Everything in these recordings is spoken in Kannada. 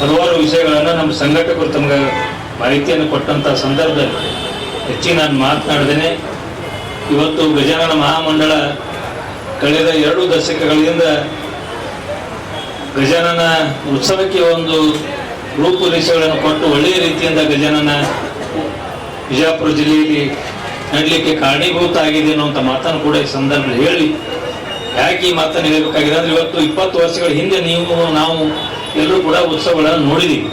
ಹಲವಾರು ವಿಷಯಗಳನ್ನು ನಮ್ಮ ಸಂಘಟಕರು ತಮಗೆ ಮಾಹಿತಿಯನ್ನು ಕೊಟ್ಟಂಥ ಸಂದರ್ಭದಲ್ಲಿ ಹೆಚ್ಚಿಗೆ ನಾನು ಮಾತನಾಡ್ದೇನೆ. ಇವತ್ತು ಗಜಾನನ ಮಹಾಮಂಡಳ ಕಳೆದ ಎರಡು ದಶಕಗಳಿಂದ ಗಜಾನನ ಉತ್ಸವಕ್ಕೆ ಒಂದು ರೂಪುರೇಷೆಗಳನ್ನು ಕೊಟ್ಟು ಒಳ್ಳೆಯ ರೀತಿಯಿಂದ ಗಜಾನನ ಬಿಜಾಪುರ ಜಿಲ್ಲೆಯಲ್ಲಿ ನಡಲಿಕ್ಕೆ ಕಾರಣೀಭೂತ ಆಗಿದೆ ಅನ್ನುವಂಥ ಮಾತನ್ನು ಕೂಡ ಈ ಸಂದರ್ಭದಲ್ಲಿ ಹೇಳಿ ಯಾಕೆ ಈ ಮಾತನ್ನು ಹೇಳಬೇಕಾಗಿದೆ? ಅಂದ್ರೆ ಇವತ್ತು ಇಪ್ಪತ್ತು ವರ್ಷಗಳ ಹಿಂದೆ ನೀವು, ನಾವು ಎಲ್ಲರೂ ಕೂಡ ಉತ್ಸವಗಳನ್ನು ನೋಡಿದೀವಿ.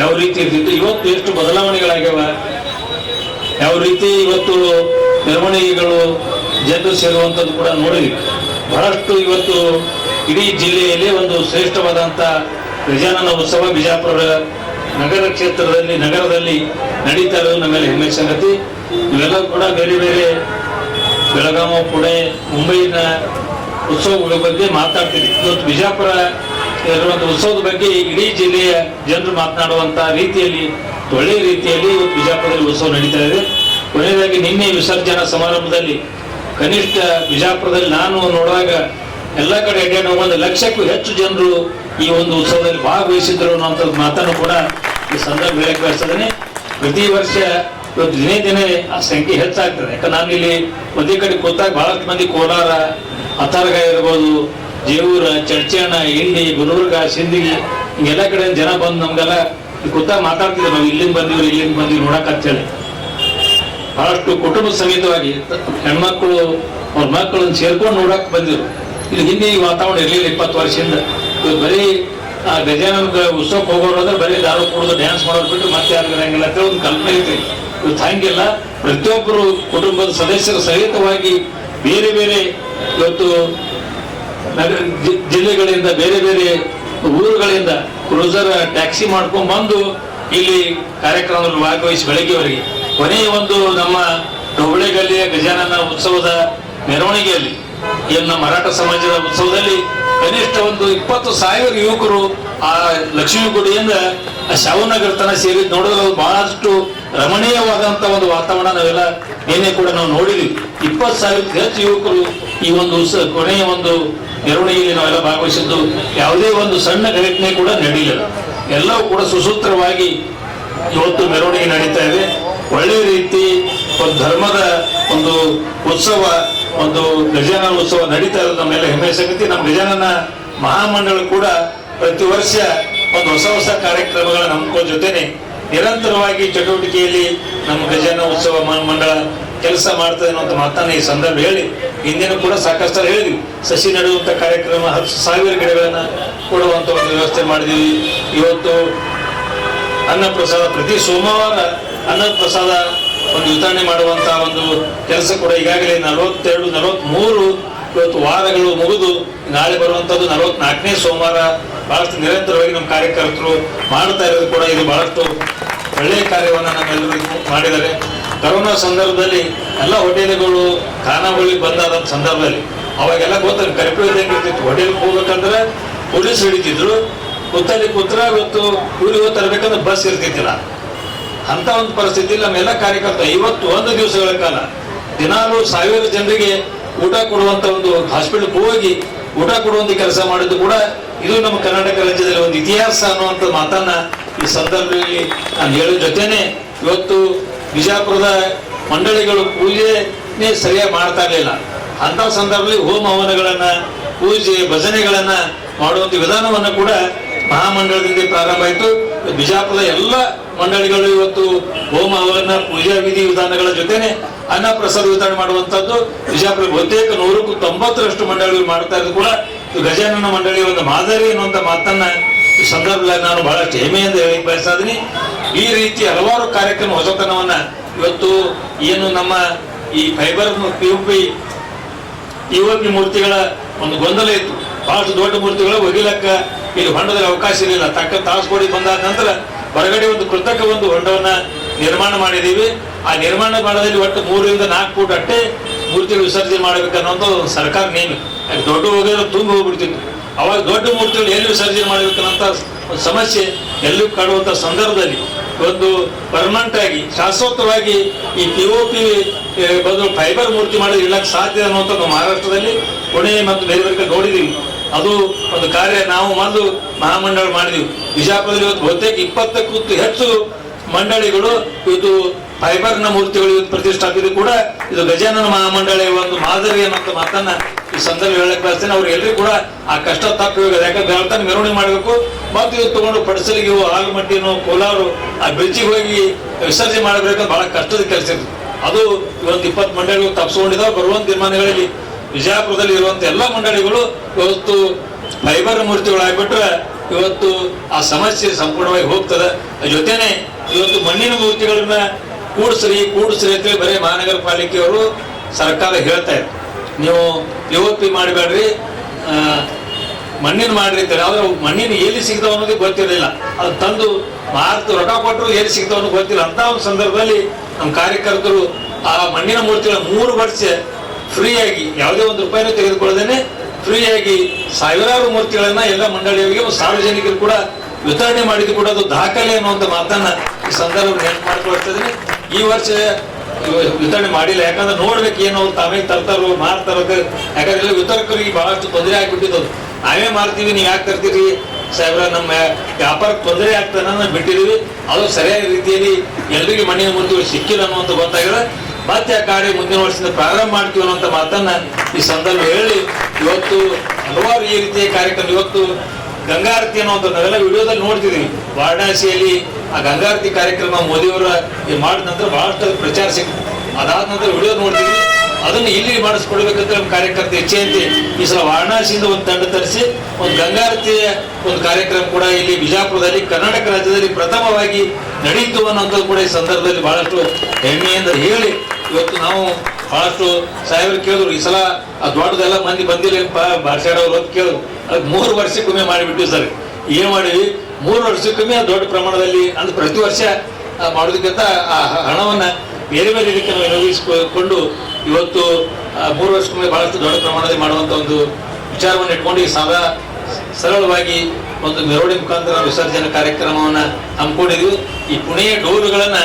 ಯಾವ ರೀತಿ ಇರ್ತಿತ್ತು? ಇವತ್ತು ಎಷ್ಟು ಬದಲಾವಣೆಗಳಾಗ್ಯಾವ? ಯಾವ ರೀತಿ ಇವತ್ತು ಮೆರವಣಿಗೆಗಳು ಜನರು ಸೇರುವಂಥದ್ದು ಕೂಡ ನೋಡಿದ್ವಿ. ಬಹಳಷ್ಟು ಇವತ್ತು ಇಡೀ ಜಿಲ್ಲೆಯಲ್ಲಿ ಒಂದು ಶ್ರೇಷ್ಠವಾದಂಥ ಗಜಾನನ ಉತ್ಸವ ಬಿಜಾಪುರ ನಗರ ಕ್ಷೇತ್ರದಲ್ಲಿ, ನಗರದಲ್ಲಿ ನಡೀತಾ ಇರೋದು ನಮ್ಮೆಲ್ಲ ಹೆಮ್ಮೆ ಸಂಗತಿ. ಇವೆಲ್ಲ ಕೂಡ ಬೇರೆ ಬೇರೆ ಬೆಳಗಾವಿ ಪುಣೆ ಮುಂಬೈನ ಉತ್ಸವಗಳ ಬಗ್ಗೆ ಮಾತಾಡ್ತೀವಿ ಇವತ್ತು ಬಿಜಾಪುರ ಇರುವಂಥ ಉತ್ಸವದ ಬಗ್ಗೆ ಇಡೀ ಜಿಲ್ಲೆಯ ಜನರು ಮಾತನಾಡುವಂತ ರೀತಿಯಲ್ಲಿ ಒಳ್ಳೆಯ ರೀತಿಯಲ್ಲಿ ಇವತ್ತು ಬಿಜಾಪುರದಲ್ಲಿ ಉತ್ಸವ ನಡೀತಾ ಇದೆ. ಕೊನೆಯದಾಗಿ ನಿನ್ನೆ ವಿಸರ್ಜನಾ ಸಮಾರಂಭದಲ್ಲಿ ಕನಿಷ್ಠ ಬಿಜಾಪುರದಲ್ಲಿ ನಾನು ನೋಡುವಾಗ ಎಲ್ಲ ಕಡೆ ಅಡ್ಡ ಒಂದು ಲಕ್ಷಕ್ಕೂ ಹೆಚ್ಚು ಜನರು ಈ ಒಂದು ಉತ್ಸವದಲ್ಲಿ ಭಾಗವಹಿಸಿದ್ರು ಅನ್ನುವಂಥದ್ದು ಮಾತನ್ನು ಕೂಡ ಈ ಸಂದರ್ಭ ಹೇಳಕ್ಕೆ ಪ್ರತಿ ವರ್ಷ ಇವತ್ತು ದಿನೇ ದಿನೇ ಆ ಸಂಖ್ಯೆ ಹೆಚ್ಚಾಗ್ತದೆ. ಯಾಕಂದ್ರೆ ನಾನು ಇಲ್ಲಿ ಒಂದೇ ಕಡೆ ಕೂತಾಗ ಬಹಳಷ್ಟು ಮಂದಿ ಕೋಲಾರ ಅತಾರ್ಗ ಇರ್ಬೋದು, ಜೇವೂರ ಚಡ್ಚಣ ಇಂಡಿ ಗುಲ್ಬರ್ಗ, ಸಿಂದಗಿ, ಹಿಂಗೆಲ್ಲ ಕಡೆ ಜನ ಬಂದು ನಮ್ಗೆಲ್ಲ ಕೂತಾಗ ಮಾತಾಡ್ತಿದ್ರು. ನಾವು ಇಲ್ಲಿಂದ ಬಂದಿವ್ರಿ, ಇಲ್ಲಿಂದ ಬಂದಿವಿ ನೋಡಕ್ ಅಂತೇಳಿ ಬಹಳಷ್ಟು ಕುಟುಂಬ ಸಮೇತವಾಗಿ ಹೆಣ್ಮಕ್ಳು, ಅವ್ರ ಮಕ್ಕಳನ್ನ ಸೇರ್ಕೊಂಡು ನೋಡಕ್ ಬಂದಿರು ಇಲ್ಲಿ ಹಿಂದೆ ಈ ವಾತಾವರಣ ಇರಲಿಲ್ಲ ಇಪ್ಪತ್ತು ವರ್ಷದಿಂದ. ಬರೀ ಆ ಗಜಾನನ ಉತ್ಸವಕ್ಕೆ ಹೋಗೋರು ಅಂದ್ರೆ ಬರೀ ದಾರು ಕುಡಿದು ಡ್ಯಾನ್ಸ್ ಮಾಡೋದು ಬಿಟ್ಟು ಮತ್ತೆ ಯಾರು ಇರಂಗಿಲ್ಲ ಅಂತ ಒಂದು ಕಲ್ಪನೆ ಐತಿ ಇವತ್ತು ಹಂಗಿಲ್ಲ ಪ್ರತಿಯೊಬ್ಬರು ಕುಟುಂಬದ ಸದಸ್ಯರ ಸಹಿತವಾಗಿ ಬೇರೆ ಬೇರೆ ಇವತ್ತು ನಗರ ಜಿಲ್ಲೆಗಳಿಂದ ಬೇರೆ ಬೇರೆ ಊರುಗಳಿಂದ ಕ್ರೂಸರ್ ಟ್ಯಾಕ್ಸಿ ಮಾಡ್ಕೊಂಡು ಬಂದು ಇಲ್ಲಿ ಕಾರ್ಯಕ್ರಮದಲ್ಲಿ ಭಾಗವಹಿಸಿ ಬೆಳಗ್ಗೆವರೆಗೆ. ಕೊನೆಯ ಒಂದು ನಮ್ಮ ಡೊಬಳೆಗಲ್ಲಿಯ ಗಜಾನನ ಉತ್ಸವದ ಮೆರವಣಿಗೆಯಲ್ಲಿ ನಮ್ಮ ಮರಾಠ ಸಮಾಜದ ಉತ್ಸವದಲ್ಲಿ ಕನಿಷ್ಠ ಒಂದು ಇಪ್ಪತ್ತು ಸಾವಿರ ಯುವಕರು ಆ ಲಕ್ಷ್ಮೀ ಗುಡಿಯಿಂದ ಆ ಶಾವನಗರ ತನ ಸೇರಿ ನೋಡಿದ್ರೆ ಬಹಳಷ್ಟು ರಮಣೀಯವಾದಂತ ಒಂದು ವಾತಾವರಣ ನಾವೆಲ್ಲ ನಿನ್ನೆ ಕೂಡ ನಾವು ನೋಡಿದ್ವಿ. ಇಪ್ಪತ್ತು ಸಾವಿರಕ್ಕೂ ಹೆಚ್ಚು ಯುವಕರು ಈ ಒಂದು ಕೊನೆಯ ಒಂದು ಮೆರವಣಿಗೆಯಲ್ಲಿ ನಾವೆಲ್ಲ ಭಾಗವಹಿಸಿದ್ದು ಯಾವುದೇ ಒಂದು ಸಣ್ಣ ಘಟನೆ ಕೂಡ ನಡೆಯಲಿಲ್ಲ ಎಲ್ಲವೂ ಕೂಡ ಸುಸೂತ್ರವಾಗಿ ಇವತ್ತು ಮೆರವಣಿಗೆ ನಡೀತಾ ಇದೆ. ಒಳ್ಳೆ ರೀತಿ ಒಂದು ಧರ್ಮದ ಒಂದು ಉತ್ಸವ, ಒಂದು ಗಜಾನನ ಉತ್ಸವ ನಡೀತಾ ಇರೋದು ನಮ್ಮೆಲ್ಲ ಹೆಮ್ಮೆ ಸಂಗತಿ. ನಮ್ಮ ಗಜಾನನ ಮಹಾಮಂಡಳ ಕೂಡ ಪ್ರತಿ ವರ್ಷ ಒಂದು ಹೊಸ ಹೊಸ ಕಾರ್ಯಕ್ರಮಗಳ ನಮ್ಮ ಜೊತೆನೆ ನಿರಂತರವಾಗಿ ಚಟುವಟಿಕೆಯಲ್ಲಿ ನಮ್ಮ ಗಜಾನ ಉತ್ಸವ ಮಂಡಳ ಕೆಲಸ ಮಾಡ್ತದೆ ಅನ್ನುವಂಥ ಮಾತನ್ನ ಈ ಸಂದರ್ಭ ಹೇಳಿ, ಹಿಂದಿನ ಕೂಡ ಸಾಕಷ್ಟು ಹೇಳಿದ್ವಿ. ಸಸಿ ನೆಡುವಂಥ ಕಾರ್ಯಕ್ರಮ ಹತ್ತು ಸಾವಿರ ಗಿಡಗಳನ್ನ ಕೊಡುವಂತ ಒಂದು ವ್ಯವಸ್ಥೆ ಮಾಡಿದೀವಿ. ಇವತ್ತು ಅನ್ನ ಪ್ರಸಾದ ಪ್ರತಿ ಸೋಮವಾರ ಅನ್ನ ಪ್ರಸಾದ ಒಂದು ವಿತರಣೆ ಮಾಡುವಂತ ಒಂದು ಕೆಲಸ ಕೂಡ ಈಗಾಗಲೇ ನಲವತ್ತೆರಡು, ನಲವತ್ಮೂರು, ಇವತ್ತು ವಾರಗಳು ಮುಗಿದು, ನಾಳೆ ಬರುವಂತದ್ದು ನಲವತ್ನಾಲ್ಕನೇ ಸೋಮವಾರ ಬಹಳಷ್ಟು ನಿರಂತರವಾಗಿ ನಮ್ಮ ಕಾರ್ಯಕರ್ತರು ಮಾಡ್ತಾ ಇರೋದು ಕೂಡ ಇದು ಬಹಳಷ್ಟು ಒಳ್ಳೆಯ ಕಾರ್ಯವನ್ನ ನಮ್ಮೆಲ್ಲರಿಗೂ ಮಾಡಿದ್ದಾರೆ. ಕರೋನಾ ಸಂದರ್ಭದಲ್ಲಿ ಎಲ್ಲ ಹೋಟೆಲ್ಗಳು ಖಾನಾವಳಿ ಬಂದಾದ ಸಂದರ್ಭದಲ್ಲಿ ಅವಾಗೆಲ್ಲ ಗೊತ್ತಾಗ ಕರ್ಫ್ಯೂ ಇದ್ದಂಗೆ ಇರ್ತಿತ್ತು. ಹೋಟೆಲ್ಗೆ ಹೋಗ್ಬೇಕಂದ್ರೆ ಪೊಲೀಸ್ ಹಿಡಿತಿದ್ರು. ಕೂತಲ್ಲಿ ಕೂತ್ರ ಇವತ್ತು ಊರಿಗೆ ತರಬೇಕಂದ್ರೆ ಬಸ್ ಇರ್ತಿದ್ದಿಲ್ಲ. ಅಂತ ಒಂದು ಪರಿಸ್ಥಿತಿ ನಮ್ಮೆಲ್ಲ ಕಾರ್ಯಕರ್ತ ಇವತ್ತು ಒಂದು ದಿವಸಗಳ ಕಾಲ ದಿನಾಲು ಸಾವಿರ ಜನರಿಗೆ ಊಟ ಕೊಡುವಂತ ಒಂದು ಹಾಸ್ಪಿಟಲ್ಗೆ ಹೋಗಿ ಊಟ ಕೊಡುವಂತ ಕೆಲಸ ಮಾಡಿದ್ದು ಕೂಡ ಇದು ನಮ್ಮ ಕರ್ನಾಟಕ ರಾಜ್ಯದಲ್ಲಿ ಒಂದು ಇತಿಹಾಸ ಅನ್ನುವಂಥ ಮಾತನ್ನ ಈ ಸಂದರ್ಭದಲ್ಲಿ ನಾನು ಹೇಳೋ ಜೊತೆನೆ ಇವತ್ತು ಬಿಜಾಪುರದ ಮಂಡಳಿಗಳು ಪೂಜೆನೇ ಸರಿಯಾಗಿ ಮಾಡ್ತಾ ಇರಲಿಲ್ಲ ಅಂತ ಸಂದರ್ಭದಲ್ಲಿ ಹೋಮ ಹವನಗಳನ್ನ ಪೂಜೆ, ಭಜನೆಗಳನ್ನ ಮಾಡುವಂತ ವಿಧಾನವನ್ನ ಕೂಡ ಮಹಾಮಂಡಳದಿಂದ ಪ್ರಾರಂಭ ಆಯಿತು. ಬಿಜಾಪುರದ ಎಲ್ಲ ಮಂಡಳಿಗಳು ಇವತ್ತು ಹೋಮ ಹವನ ಪೂಜಾ ವಿಧಿ ವಿಧಾನಗಳ ಜೊತೆನೆ ಅನ್ನ ಪ್ರಸಾದ ವಿತರಣೆ ಮಾಡುವಂತದ್ದು ಬಿಜಾಪುರ ಬಹುತೇಕ ನೂರಕ್ಕೂ ತೊಂಬತ್ತರಷ್ಟು ಮಂಡಳಿಗಳು ಮಾಡ್ತಾ ಇದ್ದು ಕೂಡ ಗಜಾನನ ಮಂಡಳಿಯ ಒಂದು ಮಾದರಿ ಅನ್ನುವಂತ ಮಾತನ್ನ ಸಂದರ್ಭದಲ್ಲಿ ನಾನು ಬಹಳಷ್ಟು ಹೆಮ್ಮೆಯಿಂದ ಹೇಳಿ ಬಯಸ್ತಾ ಇದ್ದೀನಿ. ಈ ರೀತಿ ಹಲವಾರು ಕಾರ್ಯಕ್ರಮ ಹೊಸತನವನ್ನ ಇವತ್ತು ಏನು ನಮ್ಮ ಈ ಫೈಬರ್ ಪಿ ಯು ಪಿ ಯುವಕಿ ಮೂರ್ತಿಗಳ ಒಂದು ಗೊಂದಲ ಇತ್ತು. ಬಹಳಷ್ಟು ದೊಡ್ಡ ಮೂರ್ತಿಗಳು ಒಗಿಲಕ್ಕ ಇಲ್ಲಿ ಹೊಂಡದಲ್ಲಿ ಅವಕಾಶ ಇರಲಿಲ್ಲ. ತಕ್ಕ ತಾಸು ಬಂದಾದ ನಂತರ ಹೊರಗಡೆ ಒಂದು ಕೃತಕ ಒಂದು ಹೊಂಡವನ್ನ ನಿರ್ಮಾಣ ಮಾಡಿದೀವಿ ಆ ನಿರ್ಮಾಣ ಮಾಡೋದಲ್ಲಿ ಒಟ್ಟು ಮೂರರಿಂದ ನಾಲ್ಕು ಫೂಟ್ ಅಟ್ಟೆ ಮೂರ್ತಿಗಳು ವಿಸರ್ಜನೆ ಮಾಡಬೇಕನ್ನೋದು ಸರ್ಕಾರ ನೇಮ್. ದೊಡ್ಡ ಹೋಗಿದ್ರೆ ತುಂಬಿ ಹೋಗ್ಬಿಡ್ತಿತ್ತು. ಅವಾಗ ದೊಡ್ಡ ಮೂರ್ತಿಗಳು ಎಲ್ಲಿ ವಿಸರ್ಜನೆ ಮಾಡಬೇಕನ್ನಂತ ಒಂದು ಸಮಸ್ಯೆ ಎಲ್ಲೂ ಕಾಡುವಂಥ ಸಂದರ್ಭದಲ್ಲಿ. ಒಂದು ಪರ್ಮನೆಂಟ್ ಆಗಿ, ಶಾಶ್ವತವಾಗಿ ಈ ಪಿ ಒ ಪಿ ಬದಲು ಫೈಬರ್ ಮೂರ್ತಿ ಮಾಡಿ ಇಡಕ್ಕೆ ಸಾಧ್ಯ ಅನ್ನುವಂಥ ನಾವು ಮಹಾರಾಷ್ಟ್ರದಲ್ಲಿ ಪುಣೆ ಮತ್ತು ಬೇರೆ ಬೇರೆ ಕಡೆ ನೋಡಿದೀವಿ ಅದು ಒಂದು ಕಾರ್ಯ ನಾವು ಮೊದಲು ಮಹಾಮಂಡಳ ಮಾಡಿದೀವಿ ಬಿಜಾಪುರದಲ್ಲಿ ಇವತ್ತು ಬಹುತೇಕ ಇಪ್ಪತ್ತಕ್ಕೂ ಹೆಚ್ಚು ಮಂಡಳಿಗಳು ಇವತ್ತು ಫೈಬರ್ನ ಮೂರ್ತಿಗಳು ಇವತ್ತು ಪ್ರತಿಷ್ಠಾಪಿದ್ರು ಕೂಡ ಇದು ಗಜಾನನ ಮಹಾಮಂಡಳಿ ಒಂದು ಮಾದರಿ ಅನ್ನೋ ಮಾತನ್ನ ಈ ಸಂದರ್ಭ ಹೇಳಕ್ ಬಯಸ್ತೇನೆ. ಅವ್ರು ಎಲ್ರಿಗೂ ಕೂಡ ಆ ಕಷ್ಟ ತಪ್ಪಿ ಹೋಗಿದೆ ಯಾಕಂದ್ರೆ ಬೆಳತಾನ ಮೆರವಣಿಗೆ ಮಾಡಬೇಕು. ಮತ್ತೆ ಇವತ್ತು ತಗೊಂಡು ಪಡಿಸಲಿಗೆ ಆಲಮಟ್ಟಿನೋ ಕೋಲಾರು, ಆ ಬ್ರಿಡ್ಜಿಗೆ ಹೋಗಿ ವಿಸರ್ಜನೆ ಮಾಡಬೇಕಂದ್ರೆ ಬಹಳ ಕಷ್ಟದ ಕೆಲಸ ಇರ್ತದೆ ಅದು ಇವತ್ತು ಇಪ್ಪತ್ತು ಮಂಡಳಿಗಳು ತಪ್ಪಿಸ್ಕೊಂಡಿದ್ದಾವೆ ಬರುವಂತ ತೀರ್ಮಾನಗಳಲ್ಲಿ ವಿಜಯಪುರದಲ್ಲಿ ಇರುವಂತ ಎಲ್ಲ ಮಂಡಳಿಗಳು ಇವತ್ತು ಫೈಬರ್ ಮೂರ್ತಿಗಳಾಗ್ಬಿಟ್ರೆ ಇವತ್ತು ಆ ಸಮಸ್ಯೆ ಸಂಪೂರ್ಣವಾಗಿ ಹೋಗ್ತದೆ. ಜೊತೆನೆ ಇವತ್ತು ಮಣ್ಣಿನ ಮೂರ್ತಿಗಳನ್ನ ಕೂಡಿಸ್ರಿ ಕೂಡಿಸ್ರಿ ಅಂತೇಳಿ ಬರೀ ಮಹಾನಗರ ಪಾಲಿಕೆಯವರು ಸರ್ಕಾರ ಹೇಳ್ತಾ ಇದೆ ನೀವು ಯುವಪಿ ಮಾಡಬೇಡ್ರಿ ಮಣ್ಣಿನ ಮಾಡ್ರಿ ಅಂತಾರೆ. ಆದ್ರೆ ಮಣ್ಣಿನ ಎಲ್ಲಿ ಸಿಗ್ತಾವ ಅನ್ನೋದು ಗೊತ್ತಿರಲಿಲ್ಲ. ಅದು ತಂದು ಭಾರತ ರೊಕ್ಕ ಕೊಟ್ಟರು ಎಲ್ಲಿ ಸಿಗ್ತಾವ ಅನ್ನೋದು ಗೊತ್ತಿಲ್ಲ. ಅಂತ ಒಂದು ಸಂದರ್ಭದಲ್ಲಿ ನಮ್ಮ ಕಾರ್ಯಕರ್ತರು ಆ ಮಣ್ಣಿನ ಮೂರ್ತಿಗಳ ಮೂರು ವರ್ಷ ಫ್ರೀಯಾಗಿ ಯಾವುದೇ ಒಂದು ರೂಪಾಯಿನೂ ತೆಗೆದುಕೊಳ್ಳದೇನೆ, ಫ್ರೀಯಾಗಿ ಸಾವಿರಾರು ಮೂರ್ತಿಗಳನ್ನ ಎಲ್ಲ ಮಂಡಳಿಯವರಿಗೆ ಸಾರ್ವಜನಿಕರು ಕೂಡ ವಿತರಣೆ ಮಾಡಿದ್ದು ಕೂಡ ಅದು ದಾಖಲೆ ಅನ್ನುವಂಥ ಮಾತನ್ನ ಈ ಸಂದರ್ಭ ನೆನಪು ಮಾಡ್ಕೊಳ್ತಿದ್ದೀನಿ ಈ ವರ್ಷ ವಿತರಣೆ ಮಾಡಿಲ್ಲ. ಯಾಕಂದ್ರೆ ನೋಡ್ಬೇಕು ಏನು ಅವ್ರು ತಾವೇ ತರ್ತಾರೋ, ಮಾರ್ತಾರೋ. ಯಾಕಂದ್ರೆ ವಿತರಕರಿಗೆ ಬಹಳಷ್ಟು ತೊಂದರೆ ಆಗ್ಬಿಟ್ಟಿದ್ದು ನಾವೇ ಮಾರ್ತೀವಿ, ನೀವು ಯಾಕೆ ತರ್ತೀರಿ? ಸಾಹೇಬ್ರ, ನಮ್ಮ ವ್ಯಾಪಾರಕ್ಕೆ ತೊಂದರೆ ಆಗ್ತಾನ ಬಿಟ್ಟಿದೀವಿ ಅದು ಸರಿಯಾದ ರೀತಿಯಲ್ಲಿ ಎಲ್ರಿಗೂ ಮಣ್ಣಿನ ಮುಂದೆ ಸಿಕ್ಕಿಲ್ಲ ಅನ್ನುವಂಥ ಗೊತ್ತಾಗಿದೆ. ಮತ್ತೆ ಆ ಕಾರ್ಯ ಮುಂದಿನ ವರ್ಷದಿಂದ ಪ್ರಾರಂಭ ಮಾಡ್ತೀವಿ ಅನ್ನೋಂಥ ಮಾತನ್ನ ಈ ಸಂದರ್ಭ ಹೇಳಿ, ಇವತ್ತು ಹಲವಾರು ಈ ರೀತಿಯ ಕಾರ್ಯಕ್ರಮ, ಇವತ್ತು ಗಂಗಾರತಿ ಅನ್ನೋ ನಾವೆಲ್ಲ ವಿಡಿಯೋದಲ್ಲಿ ನೋಡ್ತಿದೀವಿ ವಾರಣಾಸಿಯಲ್ಲಿ ಆ ಗಂಗಾರತಿ ಕಾರ್ಯಕ್ರಮ ಮೋದಿಯವರ ಮಾಡಿದ ನಂತರ ಬಹಳಷ್ಟು ಪ್ರಚಾರ ಸಿಕ್ತು. ಅದಾದ ನಂತರ ವಿಡಿಯೋ ನೋಡ್ತೀವಿ. ಅದನ್ನು ಇಲ್ಲಿ ಮಾಡಿಸ್ಕೊಡ್ಬೇಕಂತ ನಮ್ಮ ಕಾರ್ಯಕರ್ತ ಹೆಚ್ಚೆಂತೆ ಈ ಸಲ ವಾರಣಾಸಿಯಿಂದ ಒಂದು ತಂಡ ತರಿಸಿ, ಒಂದು ಗಂಗಾರತಿಯ ಒಂದು ಕಾರ್ಯಕ್ರಮ ಕೂಡ ಇಲ್ಲಿ ಬಿಜಾಪುರದಲ್ಲಿ, ಕರ್ನಾಟಕ ರಾಜ್ಯದಲ್ಲಿ ಪ್ರಥಮವಾಗಿ ನಡೆಯಿತು ಅನ್ನೋಂಥದ್ದು ಕೂಡ ಈ ಸಂದರ್ಭದಲ್ಲಿ ಬಹಳಷ್ಟು ಹೆಮ್ಮೆಯಿಂದ ಹೇಳಿ ಇವತ್ತು ನಾವು ಬಹಳಷ್ಟು ಸಾಹೇಬರು ಕೇಳಿದ್ರು. ಈ ಸಲ ಆ ದೊಡ್ಡದೆಲ್ಲ ಮಂದಿ ಬಂದಿಲ್ಲ ಬಾರ್ಸಾಡೋರು ಅಂತ ಕೇಳಿದ್ರು. ಅದಕ್ಕೆ ಮೂರು ವರ್ಷಕ್ಕೊಮ್ಮೆ ಮಾಡಿಬಿಟ್ಟು ಸರ್. ಏನು ಮಾಡಿವಿ ಮೂರು ವರ್ಷಕ್ಕೊಮ್ಮೆ ದೊಡ್ಡ ಪ್ರಮಾಣದಲ್ಲಿ, ಅಂದ್ರೆ ಪ್ರತಿ ವರ್ಷ ಮಾಡೋದಕ್ಕಿಂತ, ಆ, ಹಣವನ್ನ ಬೇರೆ ಬೇರೆ ಇದಕ್ಕೆ ನಾವು ವಿನಿಯೋಗಿಸಿಕೊಂಡು ಇವತ್ತು ಮೂರು ವರ್ಷಕ್ಕೊಮ್ಮೆ ಬಹಳಷ್ಟು ದೊಡ್ಡ ಪ್ರಮಾಣದಲ್ಲಿ ಮಾಡುವಂತ ಒಂದು ವಿಚಾರವನ್ನು ಇಟ್ಕೊಂಡು ಈ ಸಾದಾ ಸರಳವಾಗಿ ಒಂದು ಮೆರವಣಿ ಮುಖಾಂತರ ವಿಸರ್ಜನೆ ಕಾರ್ಯಕ್ರಮವನ್ನ ಹಮ್ಮಿಕೊಂಡಿದ್ವಿ. ಈ ಪುಣೆಯ ಡೋರುಗಳನ್ನ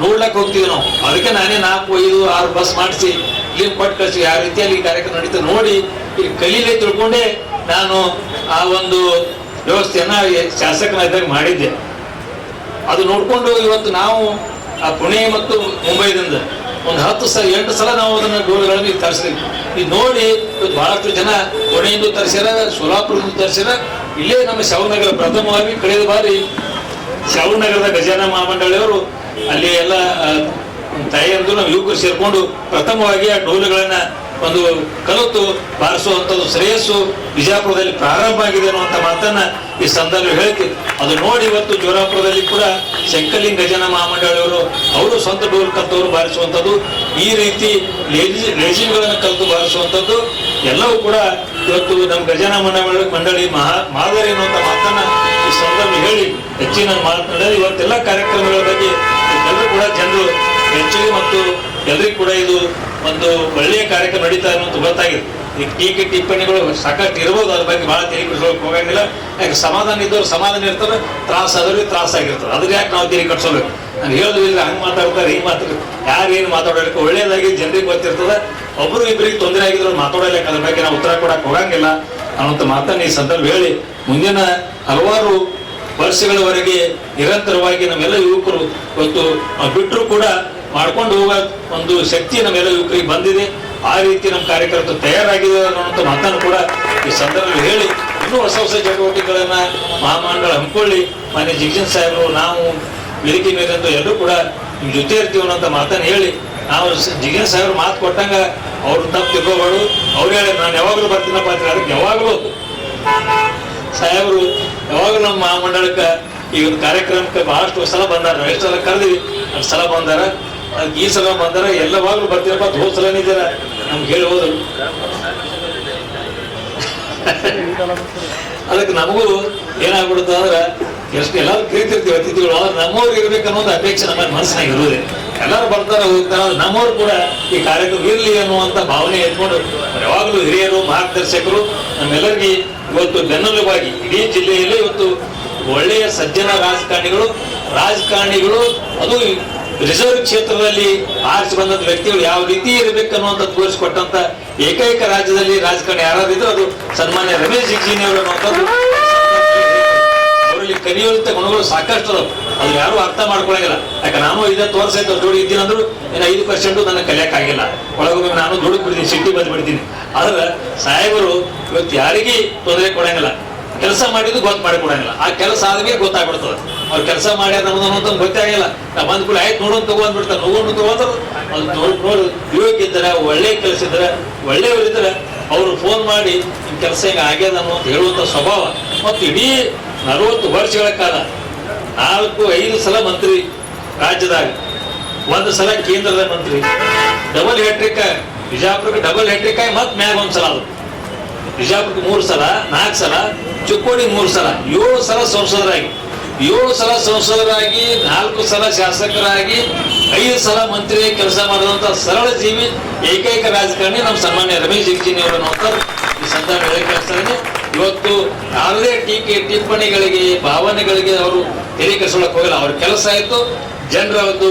ನೋಡ್ಲಕ್ಕೆ ಹೋಗ್ತೀವಿ ನಾವು. ಅದಕ್ಕೆ ನಾನೇ ನಾಲ್ಕು, ಐದು, ಆರು ಬಸ್ ಮಾಡಿಸಿ ಇಲ್ಲಿ ಪಟ್ಟು ಕಳಿಸಿ. ಯಾವ ರೀತಿಯಲ್ಲಿ ಕಾರ್ಯಕ್ರಮ ನಡೀತದೆ ನೋಡಿ, ಇಲ್ಲಿ ಕಲೀಲೆ ತಿಳ್ಕೊಂಡೇ ನಾನು ಆ ಒಂದು ವ್ಯವಸ್ಥೆಯನ್ನ ಶಾಸಕನಾದಾಗ ಮಾಡಿದ್ದೆ. ಅದು ನೋಡ್ಕೊಂಡು ಇವತ್ತು ನಾವು ಆ ಪುಣೆ ಮತ್ತು ಮುಂಬೈದಿಂದ ಒಂದು ಹತ್ತು ಸಲ ಎಂಟು ಸಲ ನಾವು ಅದನ್ನು ಡೋರ್ಗಳನ್ನು ಇಲ್ಲಿ ತರಿಸಿದ್ವಿ. ಇದು ನೋಡಿ ಇವತ್ತು ಬಹಳಷ್ಟು ಜನ ಪುಣೆಯಿಂದ ತರಿಸ್ಯಾರ ಸೋಲಾಪುರದಿಂದ ತರಿಸ್ಯಾರ ಇಲ್ಲೇ ನಮ್ಮ ಶವನಗರ ಪ್ರಥಮವಾಗಿ ಕಳೆದ ಬಾರಿ ಶವನಗರದ ಗಜಾನ ಮಹಾಮಂಡಳಿಯವರು ಅಲ್ಲಿ ಎಲ್ಲ ತಾಯಿಯಂದು ನಾವು ಯುವಕರು ಸೇರ್ಕೊಂಡು ಪ್ರಥಮವಾಗಿ ಆ ಡೋಲುಗಳನ್ನ ಒಂದು ಕಲಿತು ಬಾರಿಸುವಂಥದ್ದು ಶ್ರೇಯಸ್ಸು ಬಿಜಾಪುರದಲ್ಲಿ ಪ್ರಾರಂಭ ಆಗಿದೆ ಅನ್ನುವಂಥ ಮಾತನ್ನ ಈ ಸಂದರ್ಭ ಹೇಳ್ತೀವಿ ಅದು ನೋಡಿ ಇವತ್ತು ಜೋರಾಪುರದಲ್ಲಿ ಕೂಡ ಶಂಕಲಿಂಗ ಗಜನ ಮಹಾಮಂಡಳಿಯವರು ಅವರು ಸ್ವಂತ ಡೋಲ್ ಕಲ್ತವರು ಬಾರಿಸುವಂಥದ್ದು, ಈ ರೀತಿ ಲೇಜಿ, ಲೇಜಿನ್ಗಳನ್ನು ಕಲಿತು ಬಾರಿಸುವಂಥದ್ದು, ಎಲ್ಲವೂ ಕೂಡ ಇವತ್ತು ನಮ್ಮ ಗಜನ ಮಂಡಳಿ ಮಂಡಳಿ ಮಹಾ, ಮಾದರಿ ಅನ್ನುವಂಥ ಮಾತನ್ನ ಈ ಸಂದರ್ಭ ಹೇಳಿ ಹೆಚ್ಚಿನ ಮಾತನಾಡಲು. ಇವತ್ತೆಲ್ಲ ಕಾರ್ಯಕ್ರಮಗಳ ಬಗ್ಗೆ ಎಲ್ಲರೂ ಕೂಡ ಜನರು ಹೆಚ್ಚಿಗೆ ಮತ್ತು ಎಲ್ರಿಗೂ ಕೂಡ ಇದು ಒಂದು ಒಳ್ಳೆಯ ಕಾರ್ಯಕ್ರಮ ನಡೀತಾ ಅಂತ ಗೊತ್ತಾಗಿದೆ. ಈ ಟೀಕೆ ಟಿಪ್ಪಣಿಗಳು ಸಾಕಷ್ಟು ಇರ್ಬೋದು, ಅದ್ರ ಬಗ್ಗೆ ಬಹಳ ತೆರಿಗೆ ಕಟ್ಸೋಕೆ ಹೋಗಂಗಿಲ್ಲ. ಯಾಕೆ ಸಮಾಧಾನ ಇದ್ದವ್ರು ಸಮಾಧಾನ ಇರ್ತಾರೆ, ತ್ರಾಸ ಆದವ್ರಿಗೆ ತ್ರಾಸ ಆಗಿರ್ತಾರೆ. ಅದ್ರ ಯಾಕೆ ನಾವು ತೆರಿಗೆ ಕಟ್ಸೋಬೇಕು ನಾನು ಹೇಳೋದು ಇಲ್ಲ ಹಂಗೆ ಮಾತಾಡ್ತಾರೆ, ಹಿಂಗೆ ಮಾತು ಯಾರು ಏನು ಮಾತಾಡೋದಕ್ಕೆ ಒಳ್ಳೇದಾಗಿ ಜನರಿಗೆ ಗೊತ್ತಿರ್ತದೆ. ಒಬ್ರು ಇಬ್ಬರಿಗೆ ತೊಂದರೆ ಆಗಿದ್ರು ಮಾತಾಡೋಲ್ಲ ಅದ್ರ ಬಗ್ಗೆ ನಾವು ಉತ್ತರ ಕೊಡಕ್ಕೆ ಹೋಗಂಗಿಲ್ಲ ಅನ್ನೋಂಥ ಮಾತನ್ನು ಈ ಸಂದರ್ಭ ಹೇಳಿ, ಮುಂದಿನ ಹಲವಾರು ವರ್ಷಗಳವರೆಗೆ ನಿರಂತರವಾಗಿ ನಮ್ಮೆಲ್ಲ ಯುವಕರು ಇವತ್ತು ಬಿಟ್ಟರು ಕೂಡ ಮಾಡ್ಕೊಂಡು ಹೋಗೋ ಒಂದು ಶಕ್ತಿ ನಮ್ಮೆಲ್ಲ ಯುವಕರಿಗೆ ಬಂದಿದೆ. ಆ ರೀತಿ ನಮ್ಮ ಕಾರ್ಯಕರ್ತರು ತಯಾರಾಗಿದೆ ಅನ್ನೋಂಥ ಮಾತನ್ನು ಕೂಡ ಈ ಸಂದರ್ಭದಲ್ಲಿ ಹೇಳಿ. ಇನ್ನೂ ಹೊಸ ಹೊಸ ಚಟುವಟಿಕೆಗಳನ್ನು ಮಹಾಮಂಡಳ ಹಮ್ಮಿಕೊಳ್ಳಿ. ಮಾನ್ಯ ಜಿಗ್ಜನ್ ಸಾಹೇಬರು, ನಾವು ವೇದಿಕೆ ಮೇಲಂತೂ ಎಲ್ಲರೂ ಕೂಡ ನಿಮ್ ಜೊತೆ ಇರ್ತೀವಿ ಅನ್ನೋಂಥ ಮಾತನ್ನು ಹೇಳಿ. ನಾವು ಜಿಗ್ಜನ್ ಸಾಹೇಬ್ರು ಮಾತು ಕೊಟ್ಟಂಗ ಅವ್ರು ತಪ್ಪು ತಿಳ್ಕೋಬಾರ್ದು ಅವ್ರು ಹೇಳಿ, ನಾನು ಯಾವಾಗಲೂ ಬರ್ತೀನಪ್ಪ ಅಂತ ಅದಕ್ಕೆ ಯಾವಾಗಲೂ ಸಾಹೇಬರು, ಯಾವಾಗಲೂ ನಮ್ಮ ಮಹಾಮಂಡಳಕ್ಕೆ ಈ ಒಂದು ಕಾರ್ಯಕ್ರಮಕ್ಕೆ ಬಹಳಷ್ಟು ಸಲ ಬಂದಾರ. ಎಷ್ಟು ಸಲ ಕರೆದಿವಿ, ಅಷ್ಟು ಸಲ ಬಂದಾರ. ಈ ಸಲ ಬಂದಾರ ಎಲ್ಲವಾಗ್ಲೂ ಬರ್ತೀರಪ್ಪ ನಿಜರ ನಮ್ಗೆ ಹೇಳಿ ಹೋದ್ರು. ಅದಕ್ಕೆ ನಮಗೂ ಏನಾಗ್ಬಿಡುತ್ತೆ ಅಂದ್ರೆ, ಎಷ್ಟು ಎಲ್ಲರೂ ಕರಿತಿರ್ತೀವಿ ಅತಿಥಿಗಳು, ಆದ್ರೆ ನಮ್ಮವ್ರು ಇರ್ಬೇಕು ಅನ್ನೋದು ಅಪೇಕ್ಷೆ ನಮ್ಮ ಮನಸ್ಸಿನಾಗ ಇರುವುದೇ. ಎಲ್ಲರೂ ಬರ್ತಾರೆ, ಹೋಗ್ತಾರೆ ನಮ್ಮವ್ರು ಕೂಡ ಈ ಕಾರ್ಯಕ್ರಮ ಇರಲಿ ಅನ್ನುವಂತ ಭಾವನೆ ಎತ್ಕೊಂಡು ಯಾವಾಗಲೂ ಹಿರಿಯರು, ಮಾರ್ಗದರ್ಶಕರು, ನಮ್ಮೆಲ್ಲರಿಗೆ ಇವತ್ತು ಬೆನ್ನೆಲುಬಾಗಿ, ಇಡೀ ಜಿಲ್ಲೆಯಲ್ಲಿ ಇವತ್ತು ಒಳ್ಳೆಯ ಸಜ್ಜನ ರಾಜಕಾರಣಿಗಳು ರಾಜಕಾರಣಿಗಳು, ಅದು ರಿಸರ್ವ್ ಕ್ಷೇತ್ರದಲ್ಲಿ ಆರಿಸಿ ಬಂದಂತ ವ್ಯಕ್ತಿಗಳು ಯಾವ ರೀತಿ ಇರಬೇಕು ಅನ್ನುವಂಥ ತೋರಿಸಿಕೊಟ್ಟಂತ ಏಕೈಕ ರಾಜ್ಯದಲ್ಲಿ ರಾಜಕಾರಣಿ ಯಾರಾದ್ರೂ ಅದು ಸನ್ಮಾನ್ಯ ರಮೇಶ್ ಜಿಗ್ಜಿನಿ ಅವರು ಅನ್ನುವಂಥದ್ದು. ಅವರಲ್ಲಿ ಕಲಿಯುವಂತ ಗುಣಗಳು ಸಾಕಷ್ಟು ಅದಾವ. ಅದು ಯಾರು ಅರ್ಥ ಮಾಡ್ಕೊಳಂಗಿಲ್ಲ. ಯಾಕೆ ನಾನು ಇದ ಜೋಡಿ ಇದ್ದೀನಿ ಅಂದ್ರು ಇನ್ನು ಐದು ಪರ್ಸೆಂಟ್ ನನಗೆ ಕಲಿಯಕ್ಕಾಗಿಲ್ಲ ಒಳಗೊಮ್ಮೆ ನಾನು ದುಡುಕ್ ಬಿಡ್ತೀನಿ, ಸಿಟ್ಟಿ ಬಂದ್ಬಿಡ್ತೀನಿ ಆದ್ರೆ ಸಾಹೇಬರು ಇವತ್ತು ಯಾರಿಗೂ ತೊಂದರೆ ಕೊಡಂಗಿಲ್ಲ. ಕೆಲಸ ಮಾಡಿದ್ದು ಗೊತ್ತು ಮಾಡಿಕೊಡಂಗಿಲ್ಲ. ಆ ಕೆಲಸ ಆದ್ಮೇಲೆ ಗೊತ್ತಾಗ್ಬಿಡ್ತದೆ. ಅವ್ರು ಕೆಲಸ ಮಾಡ್ಯಾರ ನಮ್ದು ಗೊತ್ತಾಗಿಲ್ಲ ಗೊತ್ತೇ ಆಗಿಲ್ಲ. ನಾ ಬಂದ್ ಕೂಡ ಆಯ್ತು ನೋಡೋನ್ ತಗೊಂಡ್ಬಿಡ್ತಾರೆ ನೋಡೋಣ ತಗೊಂಡ್ರು ಅದು ನೋಡಿ ಒಳ್ಳೆ ಕೆಲಸ ಇದ್ದಾರೆ ಒಳ್ಳೆಯವರಿದ್ದಾರೆ ಅವರು ಫೋನ್ ಮಾಡಿ ನಿಮ್ಮ ಕೆಲಸ ಹಿಂಗೆ ಆಗ್ಯದ ಅಂತ ಹೇಳುವಂಥ ಸ್ವಭಾವ. ಮತ್ತು ಇಡೀ ನಲವತ್ತು ವರ್ಷಗಳ ಕಾಲ, ನಾಲ್ಕು, ಐದು ಸಲ ಮಂತ್ರಿ ರಾಜ್ಯದಾಗ, ಒಂದು ಸಲ ಕೇಂದ್ರದ ಮಂತ್ರಿ ಡಬಲ್ ಹ್ಯಾಟ್ರಿಕ್ ಬಿಜಾಪುರಕ್ಕೆ ಡಬಲ್ ಹ್ಯಾಟ್ರಿಕ್ ಮತ್ತೆ ಮ್ಯಾಗ ಒಂದು ಸಲ ಅದು ಬಿಜಾಪುರಕ್ಕೆ ಮೂರು ಸಲ ನಾಲ್ಕು ಸಲ ಚಿಕ್ಕೋಡಿ ಮೂರು ಸಲ, ಏಳು ಸಲ ಸಂಸದರಾಗಿ, ಏಳು ಸಲ ಸಂಸದರಾಗಿ, ನಾಲ್ಕು ಸಲ ಶಾಸಕರಾಗಿ, ಐದು ಸಲ ಮಂತ್ರಿ ಕೆಲಸ ಮಾಡಿದಂತ ಸರಳ ಜೀವಿ, ಏಕೈಕ ರಾಜಕಾರಣಿ ನಮ್ಮ ಸನ್ಮಾನ್ಯ ರಮೇಶ್ ಜಿಗ್ಜಿನಿ ಅವರು ನೋಡ್ತಾರೆ ಈ ಸಂದರ್ಭ ಹೇಳಕ್ಕೆ. ಇವತ್ತು ಯಾವುದೇ ಟೀಕೆ, ಟಿಪ್ಪಣಿಗಳಿಗೆ, ಭಾವನೆಗಳಿಗೆ ಅವರು ತೆರೆ ಕೆಡಿಸ್ಕೊಳಕ್ ಹೋಗಲ್ಲ. ಅವ್ರ ಕೆಲಸ ಆಯ್ತು, ಜನರ ಒಂದು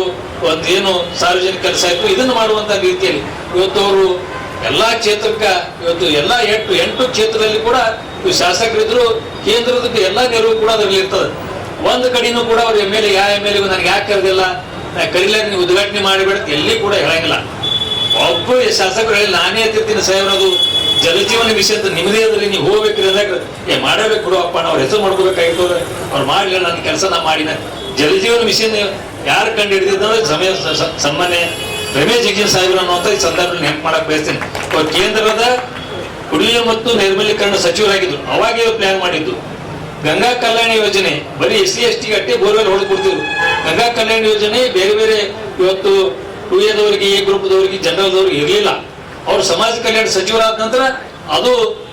ಒಂದು ಏನು ಸಾರ್ವಜನಿಕ ಕೆಲಸ ಆಯ್ತು, ಇದನ್ನು ಮಾಡುವಂತ ರೀತಿಯಲ್ಲಿ. ಇವತ್ತು ಅವರು ಎಲ್ಲಾ ಕ್ಷೇತ್ರಕ್ಕ, ಇವತ್ತು ಎಲ್ಲಾ ಎಂಟು ಎಂಟು ಕ್ಷೇತ್ರದಲ್ಲಿ ಕೂಡ ಶಾಸಕರಿದ್ರು ಕೇಂದ್ರದ ಎಲ್ಲಾ ನೆರವು ಕೂಡ ಅದರಲ್ಲಿ ಇರ್ತದೆ. ಒಂದು ಕಡೆನೂ ಕೂಡ ಅವ್ರ ಎಂ ಎಲ್ ಎ ಯಾವ ಎಂ ಎಲ್ ನನಗೆ ಯಾಕೆ ಕರೆದಿಲ್ಲ? ನಾ ಕರೀಲ ನೀವು ಉದ್ಘಾಟನೆ ಮಾಡಿಬೇಡ ಎಲ್ಲಿ ಕೂಡ ಹೇಳಂಗಿಲ್ಲ. ಒಬ್ಬ ಶಾಸಕರು ಹೇಳಿ, ನಾನೇ ಎತ್ತಿರ್ತೀನಿ ಸಾಹೇಬ್ರದು ಜಲಜೀವನ ವಿಷಯ ಅಂತ ನಿಮ್ಮದೇ ಅದ್ರಿ ನೀವು ಹೋಗ್ಬೇಕ್ರಿ ಅಂದಾಗ, ಏ ಮಾಡಬೇಕು ಬಿಡು ಅಪ್ಪ, ನಾವು ಹೆಸರು ಮಾಡ್ಕೋಬೇಕಾಗಿತ್ತು ಅವ್ರು ಮಾಡಲಿಲ್ಲ ನನ್ನ ಕೆಲಸ ನಾ ಮಾಡಿನ. ಜಲಜೀವನ ವಿಷಯ ಯಾರು ಕಂಡು ಹಿಡಿದಿದ್ದಂದ್ರೆ ಸಮಯ ಸನ್ಮಾನ್ಯ ರಮೇಶ್ ಜಿಗ್ಜಿನ್ ಸಾಹೇಬ್ರು ಅನ್ನುವಂಥ ಈ ಸಂದರ್ಭದಲ್ಲಿ ನೆನಪು ಮಾಡಕ್ ಬಯಸ್ತೀನಿ. ಕೇಂದ್ರದ ಕುಡಿಯುವ ಮತ್ತು ನೈರ್ಮಲ್ಯೀಕರಣ ಸಚಿವರಾಗಿದ್ರು ಅವಾಗೇ ಪ್ಲಾನ್ ಮಾಡಿದ್ದು. ಗಂಗಾ ಕಲ್ಯಾಣ ಯೋಜನೆ, ಬರೀ ಎಸ್ ಸಿ ಎಸ್ ಟಿ ಅಟ್ಟೆ ಬೋರ್ವೆಲ್ ಹೊಡೆದ್ಬಿಡ್ತಿದ್ರು. ಗಂಗಾ ಕಲ್ಯಾಣ ಯೋಜನೆ ಬೇರೆ ಬೇರೆ ಇವತ್ತು ಟು ಎದವರಿಗೆ ಎ ಗ್ರೂಪ್ದವರಿಗೆ, ಜನರಲ್ದವ್ರಿಗೆ ಇರಲಿಲ್ಲ. ಅವರು ಸಮಾಜ ಕಲ್ಯಾಣ ಸಚಿವರಾದ ನಂತರ ಅದು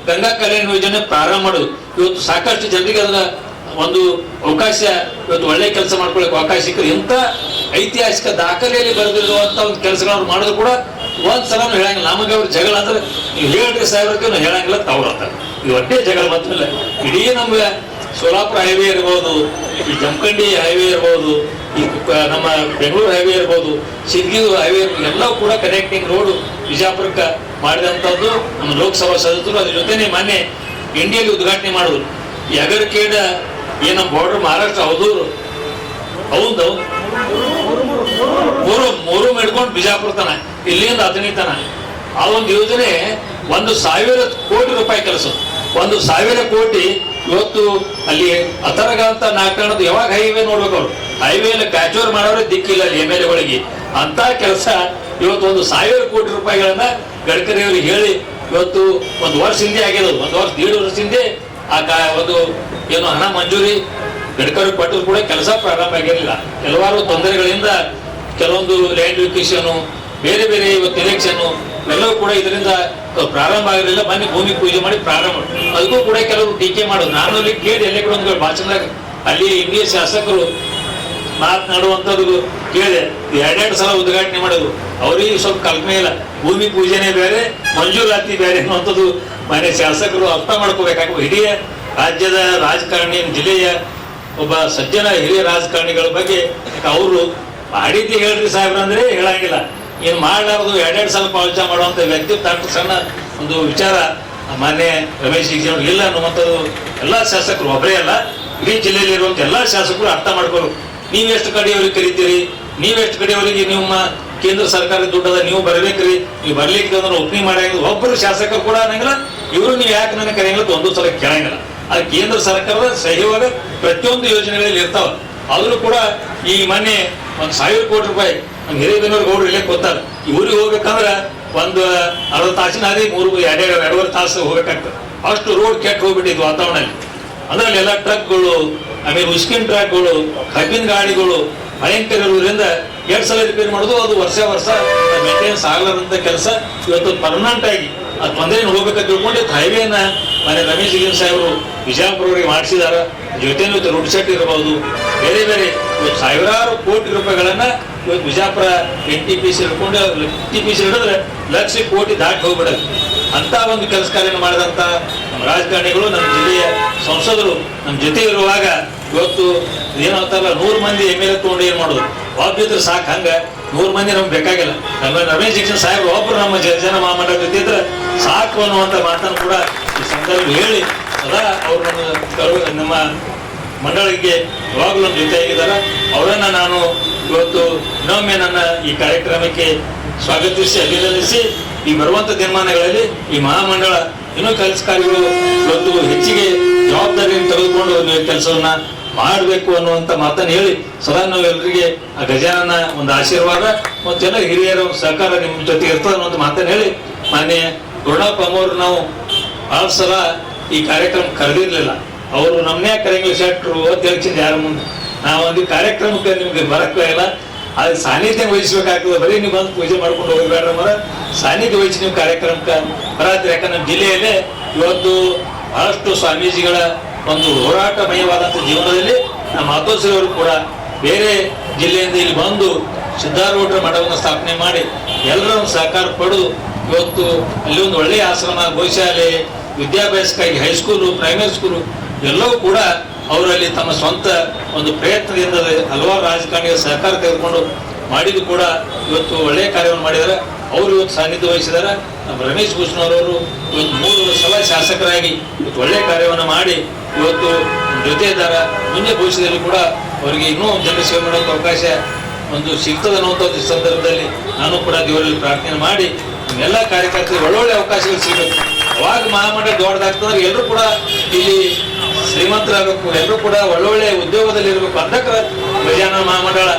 ಗಂಗಾ ಕಲ್ಯಾಣ ಯೋಜನೆ ಪ್ರಾರಂಭ ಮಾಡೋದು. ಇವತ್ತು ಸಾಕಷ್ಟು ಜನರಿಗೆ ಅದನ್ನ ಒಂದು ಅವಕಾಶ, ಇವತ್ತು ಒಳ್ಳೆ ಕೆಲಸ ಮಾಡ್ಕೊಳ್ಳೋಕೆ ಅವಕಾಶ ಸಿಕ್ಕರೆ ಇಂಥ ಐತಿಹಾಸಿಕ ದಾಖಲೆಯಲ್ಲಿ ಬರೆದಿರುವಂತ ಒಂದು ಕೆಲಸಗಳನ್ನು ಮಾಡಿದ್ರು ಕೂಡ ಒಂದ್ ಸಲ ಹೇಳಂಗಿಲ್ಲ. ನಮಗೆ ಅವ್ರ ಜಗಳ ಅಂದ್ರೆ ನೀವು ಹೇಳ್ರಿ ಸಾಹೇಬ್ರಕ್ಕೆ ಹೇಳಂಗಿಲ್ಲ ತವ್ರ ಅಂತ ಇದು ಒಟ್ಟೆ ಜಗಳ ಬಂದ್ಮೇಲೆ ಇಡೀ ನಮ್ಗೆ ಸೋಲಾಪುರ ಹೈವೇ ಇರ್ಬೋದು, ಈ ಜಮಖಂಡಿ ಹೈವೇ ಇರ್ಬೋದು, ಈ ನಮ್ಮ ಬೆಂಗಳೂರು ಹೈವೇ ಇರ್ಬೋದು ಸಿದ್ಗಿದು ಹೈವೇ ಎಲ್ಲವೂ ಕೂಡ ಕನೆಕ್ಟಿಂಗ್ ರೋಡ್ ಬಿಜಾಪುರಕ್ಕೆ ಮಾಡಿದಂಥದ್ದು ನಮ್ಮ ಲೋಕಸಭಾ ಸದಸ್ಯರು. ಅದ್ರ ಜೊತೆನೆ ಮೊನ್ನೆ ಇಂಡಿಯಲ್ಲಿ ಉದ್ಘಾಟನೆ ಮಾಡಿದ್ರು. ಈ ಅಗರಕೇಡ ಏನು ಬಾರ್ಡರ್ ಮಹಾರಾಷ್ಟ್ರ ಹೌದೂರು ಹೌದು. ಬಿಜಾಪುರ ತನ, ಇಲ್ಲಿಂದ ಹದಿನೈದು ಆ ಒಂದು ಯೋಜನೆ ಒಂದು ಸಾವಿರ ಕೋಟಿ ರೂಪಾಯಿ ಕೆಲಸ. ಒಂದು ಸಾವಿರ ಕೋಟಿ ಇವತ್ತು ಅಲ್ಲಿ ಅಥರ್ಗ ಅಂತ ನಾಲ್ಕಣದ ಯಾವಾಗ ಹೈವೇ ನೋಡ್ಬೇಕು ಅವರು? ಹೈವೇ ಕ್ಯಾಚೋರ್ ಮಾಡೋರೆ ದಿಕ್ಕಿಲ್ಲ ಅಲ್ಲಿ ಎಂ ಎಲ್ ಎಗಳಿಗೆ ಅಂತ ಕೆಲಸ ಇವತ್ತು ಒಂದು ಸಾವಿರ ಕೋಟಿ ರೂಪಾಯಿಗಳನ್ನ ಗಡ್ಕರಿ ಅವರಿಗೆ ಹೇಳಿ ಇವತ್ತು ಒಂದು ವರ್ಷ ಹಿಂದೆ ಆಗಿದೆ ಒಂದು ವರ್ಷ, ದೇಡು ವರ್ಷ ಹಿಂದೆ ಆ ಕಾ- ಒಂದು ಏನು ಹಣ ಮಂಜೂರಿ ಗಡ್ಕರಿ ಪಟ್ಟರು ಕೂಡ ಕೆಲಸ ಪ್ರಾರಂಭ ಆಗಿರಲಿಲ್ಲ. ಕೆಲವಾರು ತೊಂದರೆಗಳಿಂದ ಕೆಲವೊಂದು ಲ್ಯಾಂಡ್ ವಿಕೇಶನ್ ಬೇರೆ ಬೇರೆ ಇವತ್ತು ಎಲೆಕ್ಷನ್ ಎಲ್ಲವೂ ಕೂಡ ಇದರಿಂದ ಪ್ರಾರಂಭ ಆಗಿರಲಿಲ್ಲ. ಬನ್ನಿ ಭೂಮಿ ಪೂಜೆ ಮಾಡಿ ಪ್ರಾರಂಭ. ಅದಕ್ಕೂ ಕೂಡ ಕೆಲವರು ಟೀಕೆ ಮಾಡೋದು. ನಾನು ಅಲ್ಲಿ ಕೇಳಿ ಎಲ್ಲೇ ಕೂಡ ಒಂದು ಭಾಷಣದಾಗ ಅಲ್ಲಿ ಇಂಡಿಯ ಶಾಸಕರು ಮಾತನಾಡುವಂಥದ್ದು ಕೇಳಿದೆ. ಎರಡೆರಡು ಸಲ ಉದ್ಘಾಟನೆ ಮಾಡೋದು ಅವರಿಗೆ ಸ್ವಲ್ಪ ಕಲ್ಪನೆ ಇಲ್ಲ. ಭೂಮಿ ಪೂಜೆನೇ ಬೇರೆ, ಮಂಜೂರಾತಿ ಬೇರೆ ಅನ್ನುವಂಥದ್ದು ಮನೆ ಶಾಸಕರು ಅರ್ಥ ಮಾಡ್ಕೋಬೇಕಾಗ ಹಿರಿಯ ರಾಜ್ಯದ ರಾಜಕಾರಣಿ ಜಿಲ್ಲೆಯ ಒಬ್ಬ ಸಜ್ಜನ ಹಿರಿಯ ರಾಜಕಾರಣಿಗಳ ಬಗ್ಗೆ ಅವರು ಮಾಡಿದ್ದೆ ಹೇಳ್ರಿ ಸಾಹೇಬ್ರ ಅಂದ್ರೆ ಹೇಳಂಗಿಲ್ಲ. ಏನು ಮಾಡಲಾರ್ದು ಎರಡೆರಡು ಸಲ ಪಾವಚ ಮಾಡುವಂತ ವ್ಯಕ್ತಿ ತಟ್ಟು ಸಣ್ಣ ಒಂದು ವಿಚಾರ ಮಾನ್ಯ ರಮೇಶ್ ಜಿಗಜಿಯವ್ರು ಇಲ್ಲ ಅನ್ನುವಂಥದ್ದು ಎಲ್ಲಾ ಶಾಸಕರು ಒಬ್ಬರೇ ಅಲ್ಲ, ಇಡೀ ಜಿಲ್ಲೆಯಲ್ಲಿ ಇರುವಂತ ಎಲ್ಲಾ ಶಾಸಕರು ಅರ್ಥ ಮಾಡ್ಕೋರು. ನೀವೆಷ್ಟು ಕಡೆಯವರಿಗೆ ಕರಿತೀರಿ? ನೀವೆಷ್ಟು ಕಡೆಯವರಿಗೆ ನಿಮ್ಮ ಕೇಂದ್ರ ಸರ್ಕಾರದ ದುಡ್ಡದ ನೀವು ಬರ್ಬೇಕ್ರಿ? ನೀವು ಬರ್ಲಿಕ್ಕೆ ಅಂದ್ರೆ ಒಪ್ಪಿಗೆ ಮಾಡಂಗಿಲ್ಲ ಒಬ್ಬರು ಶಾಸಕರು ಕೂಡ ಅನ್ನಂಗಿಲ್ಲ, ಇವರು ನೀವು ಯಾಕೆ ನನಗೆ ಕರೆಯಂಗಿಲ್ಲ ಒಂದು ಸಲ ಕೇಳಂಗಿಲ್ಲ. ಅದು ಕೇಂದ್ರ ಸರ್ಕಾರದ ಸಹಯೋಗ ಪ್ರತಿಯೊಂದು ಯೋಜನೆಗಳಲ್ಲಿ ಇರ್ತಾವ. ಆದರೂ ಕೂಡ ಈ ಮೊನ್ನೆ ಒಂದ್ ಸಾವಿರ ಕೋಟಿ ರೂಪಾಯಿ ಹಿರೇಬೆನ್ನೂರು ಗೌಡ್ರು ಇಲ್ಲೇ ಗೊತ್ತಾರ ಈ ಹೋಗ್ಬೇಕಂದ್ರೆ ಒಂದು ಅರವತ್ತು ತಾಸಿನ ಅದೇ ಮೂರು ಎರಡೆರಡು ಎರಡೂವರೆ ತಾಸು ಹೋಗ್ಬೇಕಾಗ್ತದೆ. ಅಷ್ಟು ರೋಡ್ ಕೆಟ್ಟ ಹೋಗ್ಬಿಟ್ಟಿದ್ದು ವಾತಾವರಣ ಅದರಲ್ಲಿ ಎಲ್ಲ ಟ್ರಕ್ಗಳು ಆಮೇಲೆ ಉಸ್ಕಿನ್ ಟ್ರಕ್ಗಳು ಕಬ್ಬಿನ ಗಾಡಿಗಳು ಭಯಂಕರ ಇರೋದ್ರಿಂದ ಎರಡು ಸಲ ರಿಪೇರ್ ಮಾಡೋದು ಅದು ವರ್ಷ ವರ್ಷ ಮೇಂಟೆನೆನ್ಸ್ ಆಗಲಾರಂಥ ಕೆಲಸ. ಇವತ್ತು ಪರ್ಮನೆಂಟ್ ಆಗಿ ಅದು ತೊಂದರೆ ಹೋಗ್ಬೇಕಂತ ತಿಳ್ಕೊಂಡು ಹೈವೇನ ಮನೆ ರಮೇಶ್ ಜಿಗಿನ್ ಸಾಹೇಬರು ವಿಜಯಪುರವರಿಗೆ ಮಾಡಿಸಿದಾರ. ಜೊತೆನೂ ಇವತ್ತು ರೋಡ್ ಸೆಟ್ ಇರಬಹುದು ಬೇರೆ ಬೇರೆ ಇವತ್ತು ಸಾವಿರಾರು ಕೋಟಿ ರೂಪಾಯಿಗಳನ್ನ ಇವತ್ತು Vijayapura N T P C ಹಿಡ್ಕೊಂಡು ಟಿ ಪಿ ಸಿ ಹಿಡಿದ್ರೆ ಲಕ್ಷ ಕೋಟಿ ದಾಟಿ ಹೋಗ್ಬಿಡೋದು. ಅಂತ ಒಂದು ಕೆಲಸ ಕಾರ್ಯ ಮಾಡಿದಂತ ನಮ್ಮ ರಾಜಕಾರಣಿಗಳು, ನಮ್ಮ ಜಿಲ್ಲೆಯ ಸಂಸದರು, ನಮ್ಮ ಜೊತೆ ಇರುವಾಗ ಇವತ್ತು ಏನಾಗ್ತಾರಲ್ಲ ನೂರು ಮಂದಿ ಎಂ ಎಲ್ ಎ ತಗೊಂಡು ಏನ್ ಮಾಡೋದು? ವಾಪಿದ್ರೆ ಸಾಕು ಹಂಗ. ನೂರು ಮಂದಿ ನಮ್ಗೆ ಬೇಕಾಗಿಲ್ಲ. ನಮ್ಮ ರಮೇಶ್ ಶಿಕ್ಷಣ ಸಾಹೇಬ್ರು ಒಬ್ರು ನಮ್ಮ ಜನ ಮಹಾಮಂಡಲ ಜೊತೆ ಸಾಕು ಅನ್ನುವಂತ ಮಾತನ್ನು ಕೂಡ ಈ ಸಂದರ್ಭ ಹೇಳಿ. ಸದಾ ಅವ್ರು ನಮ್ಮ ನಮ್ಮ ಮಂಡಳಿಗೆ ಯಾವಾಗಲೂ ಜೊತೆಯಾಗಿದ್ದಾರೆ ಅವರನ್ನ ನಾನು ಇವತ್ತು ಇನ್ನೊಮ್ಮೆ ನನ್ನ ಈ ಕಾರ್ಯಕ್ರಮಕ್ಕೆ ಸ್ವಾಗತಿಸಿ, ಅಭಿನಂದಿಸಿ, ಈ ಬರುವಂತ ದಿನಮಾನಗಳಲ್ಲಿ ಈ ಮಹಾಮಂಡಳ ಇನ್ನೂ ಕೆಲಸ ಕಾರ್ಯಗಳು ಇವತ್ತು ಹೆಚ್ಚಿಗೆ ಜವಾಬ್ದಾರಿಯನ್ನು ತೆಗೆದುಕೊಂಡು ಕೆಲಸವನ್ನ ಮಾಡಬೇಕು ಅನ್ನುವಂತ ಮಾತನ್ನು ಹೇಳಿ ಸದಾ ನಾವು ಎಲ್ಲರಿಗೆ ಆ ಗಜಾನನ ಒಂದು ಆಶೀರ್ವಾದ ಮತ್ತು ಎಲ್ಲ ಹಿರಿಯರ ಸಹಕಾರ ನಿಮ್ಮ ಜೊತೆ ಇರ್ತದೆ ಅನ್ನೋಂಥ ಮಾತನ್ನು ಹೇಳಿ ಮಾನ್ಯ ಗುರುಣಪ್ಪ ಅಮ್ಮವ್ರು ನಾವು ಭಾಳ ಸಲ ಈ ಕಾರ್ಯಕ್ರಮ ಕರೆದಿರ್ಲಿಲ್ಲ. ಅವರು ನಮ್ಮನ್ನೇ ಕರೆಂಗಿಲ್ಲ ಶೆಟ್ರು ಅಂತ ಯಾರ ಮುಂದೆ. ನಾವು ಒಂದು ಕಾರ್ಯಕ್ರಮಕ್ಕೆ ನಿಮ್ಗೆ ಬರಕ್ಕೆ ಇಲ್ಲ. ಆ ಸಾನ್ನಿಧ್ಯ ವಹಿಸ್ಬೇಕಾಗ್ತದೆ. ಬರೀ ನೀವು ಬಂದು ಪೂಜೆ ಮಾಡ್ಕೊಂಡು ಹೋಗ್ಬೇಡ ಮರ. ಸಾನ್ನಿಧ್ಯ ವಹಿಸಿ ನೀವು ಕಾರ್ಯಕ್ರಮಕ್ಕೆ ಬರತ್ತೀರಿ ಯಾಕಂದ್ರೆ ನಮ್ಮ ಜಿಲ್ಲೆಯಲ್ಲೇ ಇವತ್ತು ಬಹಳಷ್ಟು ಸ್ವಾಮೀಜಿಗಳ ಒಂದು ಹೋರಾಟಮಯವಾದಂಥ ಜೀವನದಲ್ಲಿ ನಮ್ಮ ಮಾತೋಶ್ರೀ ಕೂಡ ಬೇರೆ ಜಿಲ್ಲೆಯಿಂದ ಇಲ್ಲಿ ಬಂದು ಸಿದ್ಧಾರೂಢರ ಮಠವನ್ನು ಸ್ಥಾಪನೆ ಮಾಡಿ ಎಲ್ಲರ ಒಂದು ಸಹಕಾರ ಪಡೆದು ಇವತ್ತು ಅಲ್ಲಿ ಒಂದು ಒಳ್ಳೆಯ ಆಶ್ರಮ, ಗೋಶಾಲೆ, ವಿದ್ಯಾಭ್ಯಾಸಕ್ಕಾಗಿ ಹೈಸ್ಕೂಲು ಪ್ರೈಮರಿ ಸ್ಕೂಲು ಎಲ್ಲವೂ ಕೂಡ ಅವರಲ್ಲಿ ತಮ್ಮ ಸ್ವಂತ ಒಂದು ಪ್ರಯತ್ನದಿಂದ ಹಲವಾರು ರಾಜಕಾರಣಿಗಳ ಸಹಕಾರ ತೆಗೆದುಕೊಂಡು ಮಾಡಿದ್ದು ಕೂಡ ಇವತ್ತು ಒಳ್ಳೆಯ ಕಾರ್ಯವನ್ನು ಮಾಡಿದ್ದಾರೆ. ಅವರು ಇವತ್ತು ಸಾನ್ನಿಧ್ಯ ವಹಿಸಿದ್ದಾರೆ. ನಮ್ಮ ರಮೇಶ್ ಭೂಷಣರವರು ಒಂದು ಮೂರು ಸಲ ಶಾಸಕರಾಗಿ ಇವತ್ತು ಒಳ್ಳೆಯ ಕಾರ್ಯವನ್ನು ಮಾಡಿ ಇವತ್ತು ನಮ್ಮ ಜೊತೆ ಇದ್ದಾರೆ. ಮುಂದೆ ಭವಿಷ್ಯದಲ್ಲಿ ಕೂಡ ಅವರಿಗೆ ಇನ್ನೂ ಜನಸೇವೆ ಮಾಡೋಕ್ಕೆ ಅವಕಾಶ ಒಂದು ಸಿಗ್ತದೆ ಅನ್ನುವಂಥ ಒಂದು ಸಂದರ್ಭದಲ್ಲಿ ನಾನು ಕೂಡ ದೇವರಲ್ಲಿ ಪ್ರಾರ್ಥನೆ ಮಾಡಿ ನಮ್ಮೆಲ್ಲ ಕಾರ್ಯಕರ್ತರಿಗೆ ಒಳ್ಳೊಳ್ಳೆ ಅವಕಾಶಗಳು ಸಿಗಬೇಕು. ಅವಾಗ ಮಹಾಮಂಡ ದೊಡ್ಡದಾಗ್ತದ್ರೆ ಎಲ್ಲರೂ ಕೂಡ ಇಲ್ಲಿ ಶ್ರೀಮಂತರಾಗಬೇಕು, ಎಲ್ಲರೂ ಕೂಡ ಒಳ್ಳೊಳ್ಳೆ ಉದ್ಯೋಗದಲ್ಲಿ ಇರಬೇಕು. ಅದಕ್ಕೆ ಗಜಾನನ ಮಹಾಮಂಡಳ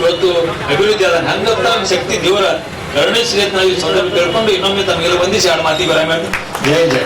ಇವತ್ತು ಅಭಿವೃದ್ಧಿ ಆದ ಶಕ್ತಿ ದೇವರ ಈ ಸಂದರ್ಭ ಕೇಳ್ಕೊಂಡು ಇನ್ನೊಮ್ಮೆ ತಮಗೆಲ್ಲ ಬಂದಿಸಿ ಎರಡು ಮಾತಿ ಬರ ಜಯ ಜಯ